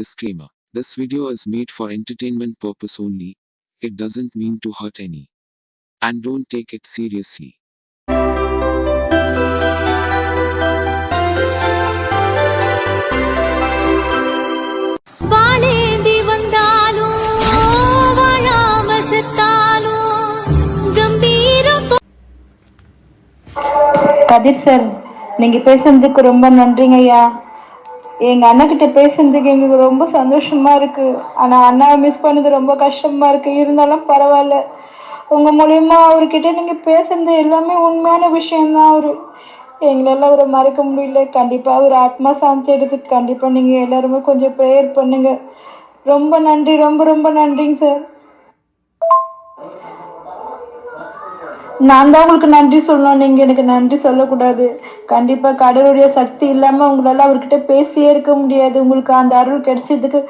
Disclaimer. This video is made for entertainment purpose only. It doesn't mean to hurt any. And don't take it seriously. வாழேந்தி வந்தாலும் வாழாம செத்தாலும் கம்பீரம் கதிர் sir நீங்க பேசுனதுக்கு ரொம்ப நன்றிங்க ஐயா எங்க அண்ணன்கிட்ட பேசுனதுக்கு எங்களுக்கு ரொம்ப சந்தோஷமா இருக்கு. ஆனா அண்ணாவை மிஸ் பண்ணது ரொம்ப கஷ்டமா இருக்கு. இருந்தாலும் பரவாயில்ல. உங்க மூலியமா அவர்கிட்ட நீங்க பேசுனது எல்லாமே உண்மையான விஷயம்தான் அவரு. எங்களால அவரை மறக்க முடியல. கண்டிப்பா அவர் ஆத்மா சாந்தி எடுத்துக்கு கண்டிப்பா நீங்க எல்லாருமே கொஞ்சம் ப்ரேயர் பண்ணுங்க. ரொம்ப நன்றி. ரொம்ப ரொம்ப நன்றிங்க சார் நான் தான் உங்களுக்கு நன்றி சொல்லணும். நீங்க எனக்கு நன்றி சொல்லக்கூடாது. கண்டிப்பா கடவுளுடைய சக்தி இல்லாம உங்களால அவர்கிட்ட பேசியே இருக்க முடியாது. உங்களுக்கு அந்த அருள் கிடைச்சதுக்கு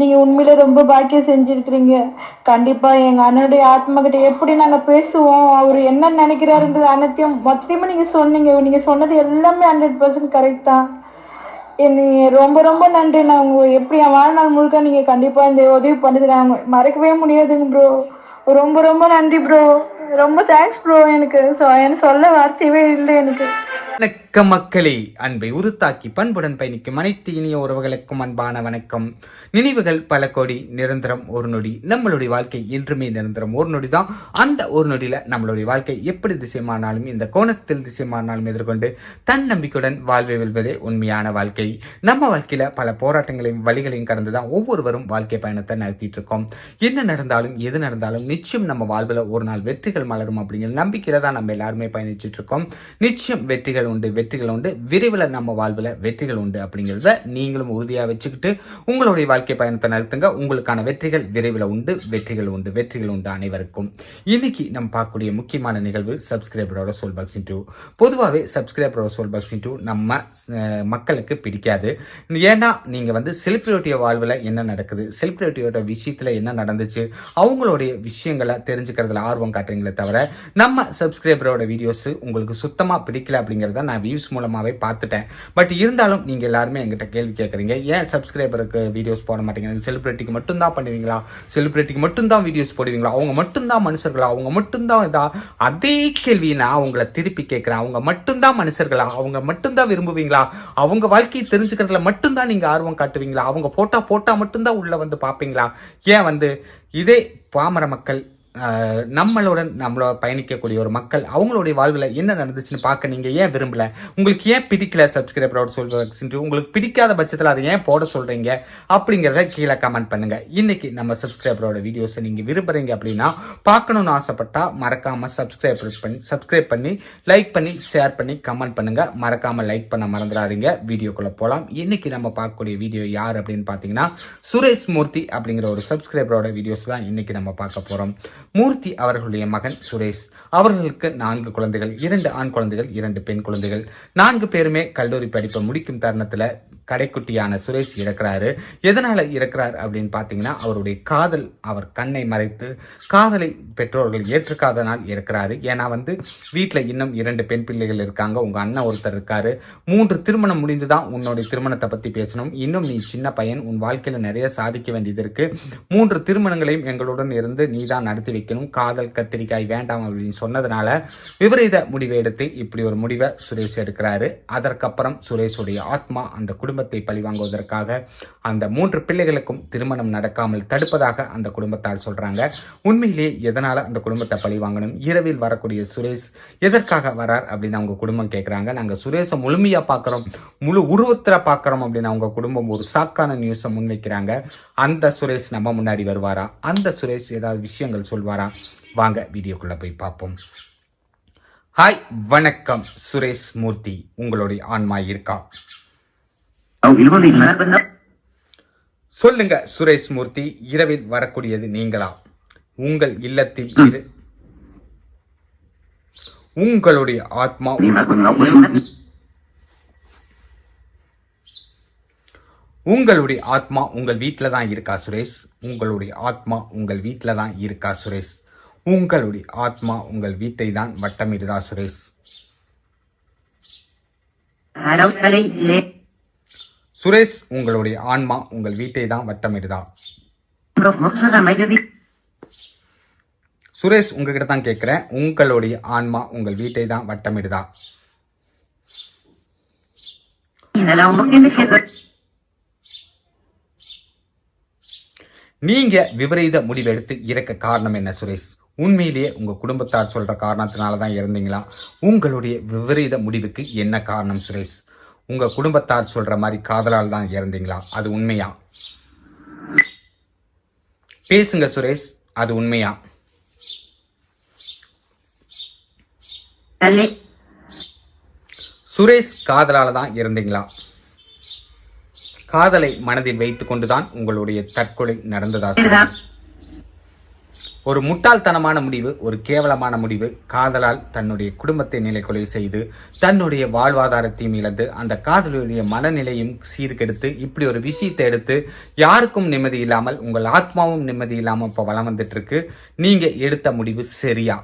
நீங்க உண்மையில ரொம்ப பாக்கியம் செஞ்சிருக்கிறீங்க. கண்டிப்பா எங்க அண்ணனுடைய ஆத்மா கிட்ட எப்படி நாங்க பேசுவோம் அவர் என்ன நினைக்கிறாருன்றது அனைத்தையும் மொத்தமா நீங்க சொன்னீங்க. நீங்க சொன்னது எல்லாமே ஹண்ட்ரட் பர்சன்ட் கரெக்ட் தான். என்னை ரொம்ப ரொம்ப நன்றி நான் உங்க எப்படி என் வாழ்நாள் முழுக்க நீங்க கண்டிப்பா இந்த உதவி பண்ணது நான் மறக்கவே முடியாதுங்க ப்ரோ ரொம்ப ரொம்ப நன்றி ப்ரோ ரொம்ப தேங்க்ஸ் ப்ரோ எனக்கு. எனக்கு சொல்ல வார்த்தையவே இல்லை எனக்கு. வணக்கம் மக்களே. அன்பை உருத்தாக்கி பண்புடன் பயணிக்கும் அனைத்து இனிய உறவுகளுக்கும் அன்பான வணக்கம். நினைவுகள் பல கோடி நிரந்தரம் ஒரு நொடி. நம்மளுடைய வாழ்க்கை என்றுமே நிரந்தரம் ஒரு நொடி தான். அந்த ஒரு நொடியில நம்மளுடைய வாழ்க்கை எப்படி திசைமானாலும் இந்த கோணத்தில் திசைமானாலும் எதிர்கொண்டு தன்னம்பிக்கையுடன் வாழ்வை வெல்வதே உண்மையான வாழ்க்கை. நம்ம வாழ்க்கையில பல போராட்டங்களையும் வழிகளையும் கடந்து தான் ஒவ்வொருவரும் வாழ்க்கை பயணத்தை நடத்திட்டு இருக்கோம். என்ன நடந்தாலும் எது நடந்தாலும் நிச்சயம் நம்ம வாழ்வில் ஒரு நாள் வெற்றிகள் மலரும் அப்படிங்கிற நம்பிக்கையில தான் நம்ம எல்லாருமே பயணிச்சுட்டு இருக்கோம். நிச்சயம் வெற்றிகள் உண்டு வெற்றிகள் உண்டு விரைவில் நம்ம வாழ்வில் வெற்றிகள் உண்டு அப்படிங்கிறத நீங்களும் உறுதியாக வச்சுக்கிட்டு உங்களுடைய வாழ்க்கை பயணத்தை நடத்துங்க உங்களுக்கான வெற்றிகள் விரைவில் உண்டு வெற்றிகள் உண்டு வெற்றிகள் உண்டு அனைவருக்கும். இன்னைக்கு நம்ம பார்க்கக்கூடிய முக்கியமான நிகழ்வு சப்ஸ்கிரைபரோட சோல் பாக்ஸிங் டூ பொதுவாகவே சப்ஸ்கிரைபரோட சோல் பாக்ஸிங் டூ நம்ம மக்களுக்கு பிடிக்காது. ஏன்னா நீங்கள் வந்து செலிப்ரிட்டியோட வாழ்வில் என்ன நடக்குது செலிப்ரிட்டியோட விஷயத்தில் என்ன நடந்துச்சு அவங்களுடைய விஷயங்களை தெரிஞ்சுக்கிறதுல ஆர்வம் காட்டுறீங்களே தவிர நம்ம சப்ஸ்கிரைபரோட வீடியோஸ் உங்களுக்கு சுத்தமாக பிடிக்கல அப்படிங்கிறது நான் வியூஸ் மூலமாகவே பார்த்துட்டேன். பட் இருந்தாலும் நீங்கள் எல்லாருமே எங்கிட்ட கேள்வி கேட்குறீங்க ஏன் சப்ஸ்கிரைபருக்கு வீடியோஸ் போட மாட்டேங்கிறீங்க? செலிப்ரிட்டிக்கு மட்டும்தான் பண்ணுவீங்களா? செலிப்ரிட்டிக்கு மட்டும்தான் வீடியோஸ் போடுவீங்களா? அவங்க மட்டும்தான் மனுஷர்களா? அவங்க மட்டும்தான் இதா? அதே கேள்வியை நான் அவங்கள திருப்பி கேட்குறேன் அவங்க மட்டும்தான் மனுஷர்களா? அவங்க மட்டும்தான் விரும்புவீங்களா? அவங்க வாழ்க்கையை தெரிஞ்சுக்கிறதுல மட்டும்தான் நீங்கள் ஆர்வம் காட்டுவீங்களா? அவங்க போட்டா போட்டால் மட்டும்தான் உள்ளே வந்து பார்ப்பீங்களா? ஏன் வந்து இதே பாமர மக்கள் நம்மளுடன் நம்மளோட பயணிக்கக்கூடிய ஒரு மக்கள் அவங்களுடைய வாழ்வில் என்ன நடந்துச்சுன்னு பார்க்க நீங்கள் ஏன் விரும்பல? உங்களுக்கு ஏன் பிடிக்கல சப்ஸ்கிரைபரோட சொல்வது உங்களுக்கு பிடிக்காத பட்சத்தில் அதை ஏன் போட சொல்கிறீங்க அப்படிங்கிறத கீழே கமெண்ட் பண்ணுங்கள் இன்றைக்கி நம்ம சப்ஸ்கிரைபரோட வீடியோஸை நீங்கள் விரும்புகிறீங்க அப்படின்னா பார்க்கணுன்னு ஆசைப்பட்டா மறக்காமல் சப்ஸ்கிரைப் பண்ணி சப்ஸ்கிரைப் பண்ணி லைக் பண்ணி ஷேர் பண்ணி கமெண்ட் பண்ணுங்கள் மறக்காமல் லைக் பண்ண மறந்துடாதீங்க. வீடியோக்குள்ளே போகலாம் இன்றைக்கி நம்ம பார்க்கக்கூடிய வீடியோ யார் அப்படின்னு பார்த்தீங்கன்னா சுரேஷ் மூர்த்தி அப்படிங்கிற ஒரு சப்ஸ்கிரைபரோட வீடியோஸ் தான் இன்றைக்கி நம்ம பார்க்க போகிறோம் மூர்த்தி அவர்களுடைய மகன் சுரேஷ். அவர்களுக்கு நான்கு குழந்தைகள் இரண்டு ஆண் குழந்தைகள் இரண்டு பெண் குழந்தைகள். நான்கு பேருமே கல்லூரி படிப்பை முடிக்கும் தருணத்துல கடைக்குட்டியான சுரேஷ் இறக்குறாரு. எதனால இறக்கிறார் அப்படின்னு பார்த்தீங்கன்னா அவருடைய காதல் அவர் கண்ணை மறைத்து காதலை பெற்றோர்கள் ஏற்றுக்காதனால் இறக்குறாரு. ஏன்னா வந்து வீட்டில் இன்னும் இரண்டு பெண் பிள்ளைகள் இருக்காங்க. உங்க அண்ணன் ஒருத்தர் இருக்காரு. மூன்று திருமணம் முடிந்து தான் உன்னுடைய திருமணத்தை பத்தி பேசணும். இன்னும் நீ சின்ன பையன் உன் வாழ்க்கையில நிறைய சாதிக்க வேண்டியது இருக்கு. மூன்று திருமணங்களையும் எங்களுடன் இருந்து நீ தான் நடத்தி வைக்கணும். காதல் கத்திரிக்காய் வேண்டாம் அப்படின்னு சொன்னதுனால விபரீத முடிவை எடுத்து இப்படி ஒரு முடிவை சுரேஷ் எடுக்கிறாரு. அதற்கப்புறம் சுரேஷுடைய ஆத்மா அந்த குடும்பத்தை பழிவாங்குவதற்காக அந்த மூன்று பிள்ளைகளுக்கும் திருமணம் நடக்காமல் தடுப்பதாக அந்த குடும்பத்தார் சொல்றாங்க. உண்மையிலேயே எதனால அந்த குடும்பத்தை பழி வாங்கணும் இரவில் வரக்கூடிய சுரேஷ் எதற்காக வரார் அப்படின்னு அவங்க குடும்பம் கேட்குறாங்க நாங்கள் சுரேஷை முழுமையாக பார்க்குறோம் முழு உருவத்தில் பார்க்குறோம் அப்படின்னு அவங்க குடும்பம் ஒரு சாக்கான நியூஸை முன்வைக்கிறாங்க. அந்த சுரேஷ் நம்ம முன்னாடி வருவாரா? அந்த சுரேஷ் ஏதாவது விஷயங்கள் சொல்வாரா? வாங்க வீடியோக்குள்ள போய் பார்ப்போம். ஹாய் வணக்கம் சுரேஷ் மூர்த்தி உங்களுடைய ஆன்மா இருக்கா? சொல்லுங்க சுரேஷ் மூர்த்தி இரவில் வரக்கூடியது நீங்களா? உங்கள் இல்லத்தில் இரு. உங்களுடைய ஆத்மா உங்களுடைய ஆத்மா உங்கள் வீட்டில் தான் இருக்கா சுரேஷ்? உங்களுடைய ஆத்மா உங்கள் வீட்டில் தான் இருக்கா சுரேஷ்? உங்களுடைய ஆத்மா உங்கள் வீட்டை தான் வட்டமிடுதா சுரேஷ்? சுரேஷ் உங்களுடைய ஆன்மா உங்கள் வீட்டை தான் வட்டமிடுதா சுரேஷ் உங்ககிட்ட தான் கேட்குறேன். உங்களுடைய ஆன்மா உங்கள் வீட்டை தான் வட்டமிடுதா நீங்க விபரீத முடிவெடுத்து இறக்க காரணம் என்ன சுரேஷ்? உண்மையிலேயே உங்க குடும்பத்தார் சொல்ற காரணத்தினால தான் இறந்தீங்களா? உங்களுடைய விபரீத முடிவுக்கு என்ன காரணம் சுரேஷ்? உங்க குடும்பத்தார் சொல்ற மாதிரி காதலால் தான் இறந்தீங்களா? அது உண்மையா? பேசுங்க சுரேஷ். அது உண்மையா? சுரேஷ் காதலால தான் இறந்தீங்களா? காதலை மனதில் வைத்துக் கொண்டுதான் உங்களுடைய தற்கொலை நடந்ததா சுரேஷ்? ஒரு முட்டாள்தனமான முடிவு ஒரு கேவலமான முடிவு காதலால் தன்னுடைய குடும்பத்தை நிலைக்குலை செய்து தன்னுடைய வாழ்வாதாரத்தையும் இழந்து அந்த காதலுடைய மனநிலையும் சீர்கெடுத்து இப்படி ஒரு விஷயத்தை எடுத்து யாருக்கும் நிம்மதி இல்லாமல் உங்கள் ஆத்மாவும் நிம்மதி இல்லாமல் இப்போ வளம் வந்துட்டு இருக்கு நீங்க எடுத்த முடிவு சரியா?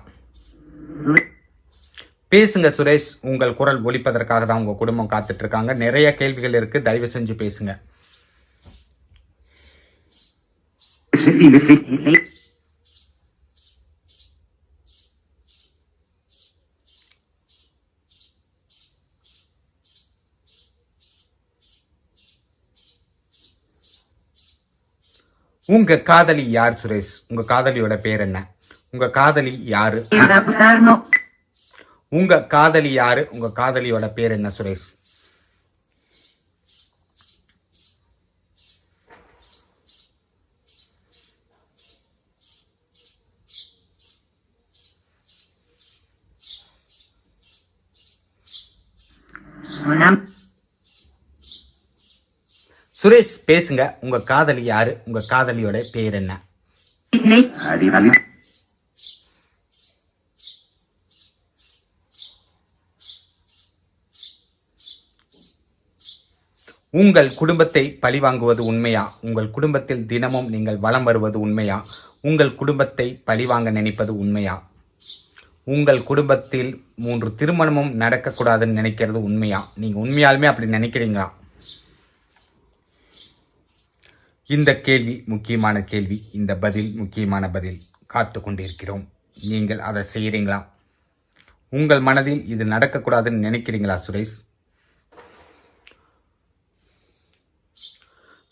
பேசுங்க சுரேஷ் உங்கள் குரல் ஒழிப்பதற்காக தான் உங்க குடும்பம் காத்துட்டு இருக்காங்க நிறைய கேள்விகள் இருக்கு தயவு செஞ்சு பேசுங்க. உங்க காதலி யார் சுரேஷ்? உங்க காதலியோட பேர் என்ன? உங்க காதலி யாரு? உங்க காதலி யாரு? உங்க காதலியோட பேர் என்ன சுரேஷ்? சுரேஷ் பேசுங்க. உங்க காதலி யாரு? உங்க காதலியோட பேர் என்ன? உங்கள் குடும்பத்தை பழிவாங்குவது உண்மையா? உங்கள் குடும்பத்தில் தினமும் நீங்கள் வலம் வருவது உண்மையா? உங்கள் குடும்பத்தை பழிவாங்க நினைப்பது உண்மையா? உங்கள் குடும்பத்தில் மூன்று திருமணமும் நடக்கக்கூடாதுன்னு நினைக்கிறது உண்மையா? நீங்கள் உண்மையாலுமே அப்படி நினைக்கிறீங்களா? இந்த கேள்வி முக்கியமான கேள்வி இந்த பதில் முக்கியமான பதில் காத்து கொண்டிருக்கிறோம். நீங்கள் அதை செய்கிறீங்களா உங்கள் மனதில் இது நடக்கக்கூடாதுன்னு நினைக்கிறீங்களா சுரேஷ்?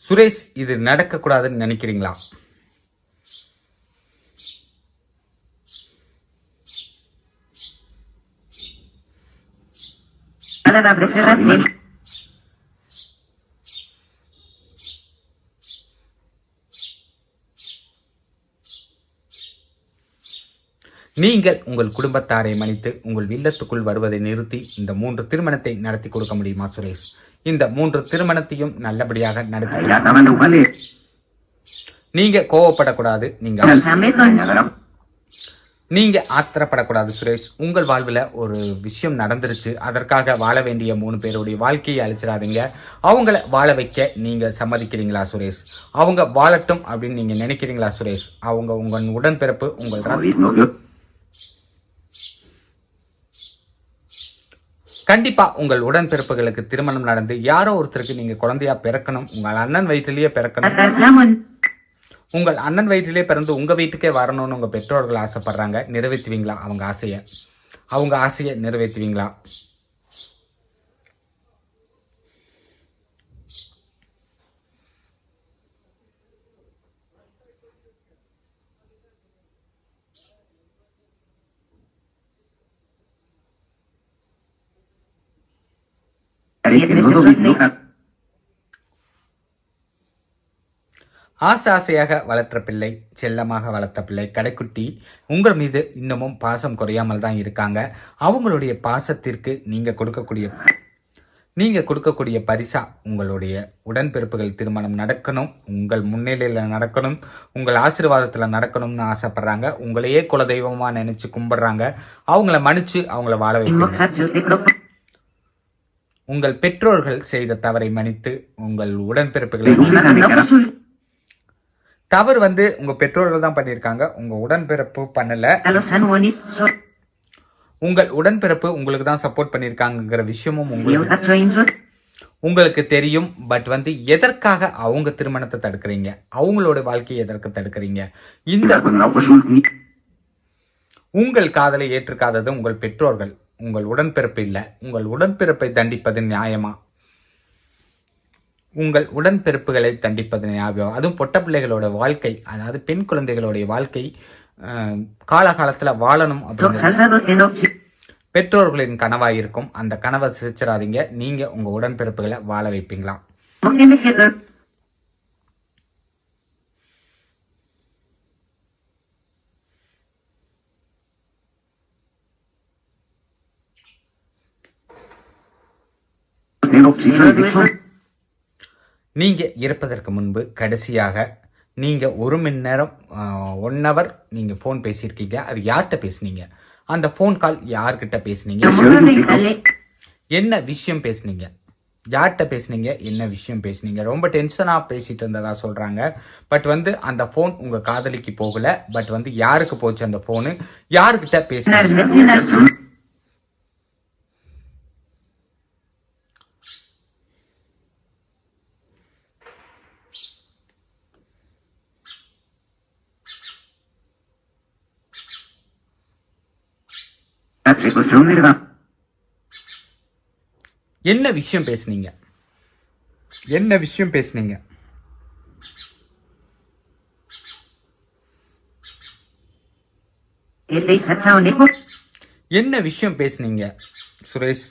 சுரேஷ் இது நடக்கக்கூடாதுன்னு நினைக்கிறீங்களா? alla நீங்கள் உங்கள் குடும்பத்தாரை மன்னித்து உங்கள் இல்லத்துக்குள் வருவதை நிறுத்தி இந்த மூன்று திருமணத்தை நடத்தி கொடுக்க முடியுமா சுரேஷ்? இந்த மூன்று திருமணத்தையும் நல்லபடியாக நடத்தி. நீங்க கோவப்படக்கூடாது நீங்க நீங்க ஆத்திரப்படக்கூடாது சுரேஷ். உங்கள் வாழ்வில் ஒரு விஷயம் நடந்துருச்சு. அதற்காக வாழ வேண்டிய மூணு பேருடைய வாழ்க்கையை அழிச்சிடாதீங்க. அவங்கள வாழ வைக்க நீங்க சம்மதிக்கிறீங்களா சுரேஷ்? அவங்க வாழட்டும் அப்படின்னு நீங்க நினைக்கிறீங்களா சுரேஷ்? அவங்க உங்கள் உடன்பிறப்பு உங்கள் கண்டிப்பாக கண்டிப்பா உங்கள் உடன்பிறப்புகளுக்கு திருமணம் நடந்து யாரோ ஒருத்தருக்கு நீங்க குழந்தையா பிறக்கணும் உங்கள் அண்ணன் வயிற்றிலேயே பிறக்கணும். உங்கள் அண்ணன் வயிற்றிலே பிறந்து உங்க வீட்டுக்கே வரணும்னு உங்க பெற்றோர்கள் ஆசைப்படுறாங்க. நிறைவேற்றுவீங்களா? அவங்க ஆசையை. அவங்க ஆசையை நிறைவேற்றுவீங்களா? ஆசை ஆசையாக வளர்த்த பிள்ளை செல்லமாக வளர்த்த பிள்ளை கடைக்குட்டி உங்கள் மீது இன்னமும் பாசம் குறையாமல் தான் இருக்காங்க. அவங்களுடைய பாசத்திற்கு நீங்க கொடுக்கக்கூடிய நீங்க கொடுக்கக்கூடிய பரிசா உங்களுடைய உடன்பிறப்புகள் திருமணம் நடக்கணும். உங்கள் முன்னிலையில நடக்கணும். உங்கள் ஆசீர்வாதத்துல நடக்கணும்னு ஆசைப்படுறாங்க. உங்களையே குலதெய்வமா நினைச்சு கும்பிடுறாங்க. அவங்கள மன்னிச்சு அவங்கள வாழ il உங்கள் பெற்றோர்கள் செய்த தவறை மன்னித்து உங்கள் உடன்பிறப்புகளை தவறு வந்து உங்க பெற்றோர்கள் தான் பண்ணியிருக்காங்க. உங்க உடன்பிறப்பு பண்ணல. உங்கள் உடன்பிறப்பு உங்களுக்கு தான் சப்போர்ட் பண்ணியிருக்காங்கங்கிற விஷயமும் உங்களுக்கு உங்களுக்கு தெரியும். பட் வந்து எதற்காக அவங்க திருமணத்தை தடுக்கிறீங்க? அவங்களோட வாழ்க்கையை எதற்கு தடுக்கிறீங்க? இந்த. உங்கள் காதலை ஏற்றுக்காதது உங்கள் பெற்றோர்கள். உங்கள் உடன்பிறப்பு இல்லை. உங்கள் உடன்பிறப்பை தண்டிப்பது நியாயமா? உங்கள் உடன்பிறப்புகளை தண்டிப்பது நியாயம்? அதுவும் பொட்ட பிள்ளைகளோட வாழ்க்கை அதாவது பெண் குழந்தைகளுடைய வாழ்க்கை காலகாலத்தில் வாழணும் Enoch. பெற்றோர்களின் கனவாக இருக்கும். அந்த கனவை சிரிச்சிடாதீங்க. நீங்க உங்க உடன்பிறப்புகளை வாழ வைப்பீங்களா? நீங்க இறப்பதற்கு முன்பு கடைசியாக நீங்க ஒரு மணி நேரம் ஒன் ஹவர் நீங்க ஃபோன் பேசியிருக்கீங்க. அது யார்கிட்ட பேசுனீங்க? அந்த ஃபோன் கால் யார்கிட்ட பேசுனீங்க? என்ன விஷயம் பேசுனீங்க? யார்கிட்ட பேசுனீங்க? என்ன விஷயம் பேசுனீங்க? ரொம்ப டென்ஷனாக பேசிட்டு இருந்ததா சொல்றாங்க. பட் வந்து அந்த ஃபோன் உங்க காதலிக்கு போகல. பட் வந்து யாருக்கு போச்சு அந்த ஃபோனு யாருக்கிட்ட பேசுனீங்க? என்ன விஷயம் பேசுனீங்க? என்ன விஷயம் பேசுனீங்க. என்ன விஷயம் பேசுனீங்க சுரேஷ்?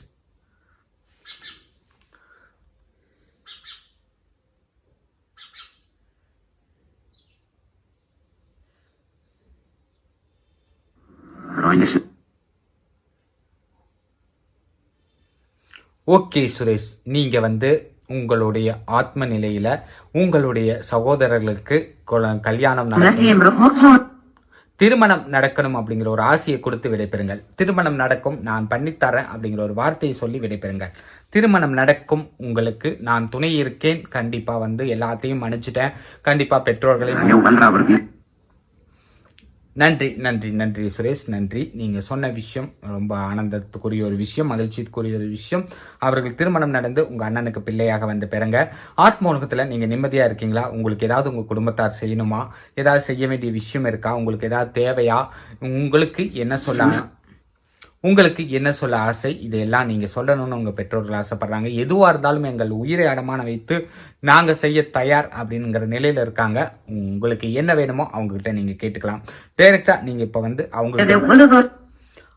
Rohnya ஓகே சுரேஷ் நீங்க வந்து உங்களுடைய ஆத்ம நிலையில உங்களுடைய சகோதரர்களுக்கு கொல- கல்யாணம் நடக்கும். திருமணம் நடக்கணும் அப்படிங்கிற ஒரு ஆசையை கொடுத்து விடைபெறுங்கள். திருமணம் நடக்கும் நான் பண்ணித்தரேன் அப்படிங்கிற ஒரு வார்த்தையை சொல்லி விடைபெறுங்கள். திருமணம் நடக்கும் உங்களுக்கு நான் துணை இருக்கேன். கண்டிப்பா வந்து எல்லாத்தையும் மன்னிச்சிட்டேன். கண்டிப்பா பெற்றோர்களையும். நன்றி நன்றி நன்றி சுரேஷ் நன்றி. நீங்கள் சொன்ன விஷயம் ரொம்ப ஆனந்தத்துக்குரிய ஒரு விஷயம் மகிழ்ச்சிக்குரிய ஒரு விஷயம். அவர்கள் திருமணம் நடந்து உங்கள் அண்ணனுக்கு பிள்ளையாக வந்து பிறங்க. ஆத்ம நீங்கள் நிம்மதியாக இருக்கீங்களா? உங்களுக்கு ஏதாவது உங்கள் குடும்பத்தார் செய்யணுமா? ஏதாவது செய்ய வேண்டிய விஷயம் இருக்கா? உங்களுக்கு ஏதாவது தேவையா? உங்களுக்கு என்ன சொல்லலாம் உங்களுக்கு என்ன சொல்ல ஆசை? இதையெல்லாம் நீங்க சொல்லணும்னு உங்க பெற்றோர்கள் ஆசைப்படுறாங்க. எதுவா இருந்தாலும் எங்கள் உயிரை அடமான வைத்து நாங்க செய்ய தயார் அப்படிங்கிற நிலையில இருக்காங்க. உங்களுக்கு என்ன வேணுமோ அவங்க கிட்ட நீங்க கேட்டுக்கலாம். டைரக்டா நீங்க இப்ப வந்து அவங்க Ada கிட்ட- ulur.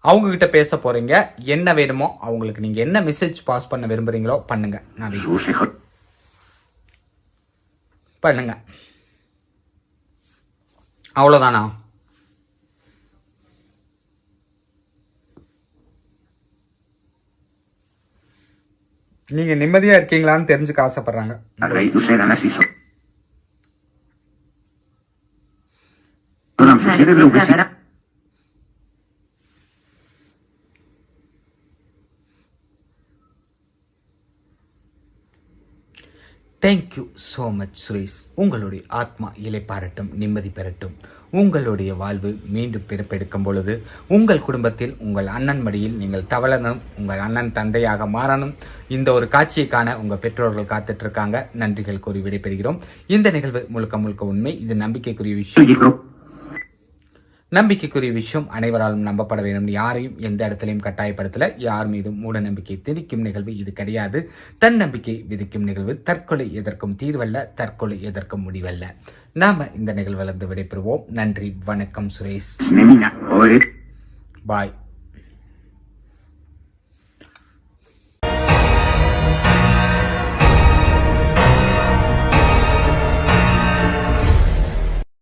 அவங்க கிட்ட பேச போறீங்க. என்ன வேணுமோ அவங்களுக்கு நீங்க என்ன மெசேஜ் பாஸ் பண்ண விரும்புறீங்களோ பண்ணுங்க. நான். பண்ணுங்க. அவ்வளோதானா நீங்க நிம்மதியா இருக்கீங்களான்னு தெரிஞ்சுக்க ஆசைப்படுறாங்க. Karena itu thank you so much Suresh உங்களுடைய ஆத்மா இலை பாரட்டும் நிம்மதி பெறட்டும். உங்களுடைய வாழ்வு மீண்டும் பிறப்பெடுக்கும் பொழுது உங்கள் குடும்பத்தில் உங்கள் அண்ணன் மடியில் நீங்கள் தவளனும் உங்கள் அண்ணன் தந்தையாக மாறணும். இந்த ஒரு காட்சியை காண உங்கள் பெற்றோர்கள் காத்துட்ருக்காங்க. நன்றிகள் கூறி விடைபெறுகிறோம். இந்த நிகழ்வு முழுக்க முழுக்க உண்மை. இது நம்பிக்கைக்குரிய விஷயம். நம்பிக்கைக்குரிய விஷயம் அனைவராலும் நம்பப்பட வேண்டும். யாரையும் எந்த இடத்துலையும் கட்டாயப்படுத்தல. யார் மீதும் மூட நம்பிக்கை திணிக்கும் நிகழ்வு இது கிடையாது. தன்னம்பிக்கை விதிக்கும் நிகழ்வு. தற்கொலை எதற்கும் தீர்வல்ல தற்கொலை எதற்கும் முடிவல்ல. நாம இந்த நிகழ்விலிருந்து விடைபெறுவோம். நன்றி வணக்கம் சுரேஷ். பாய்.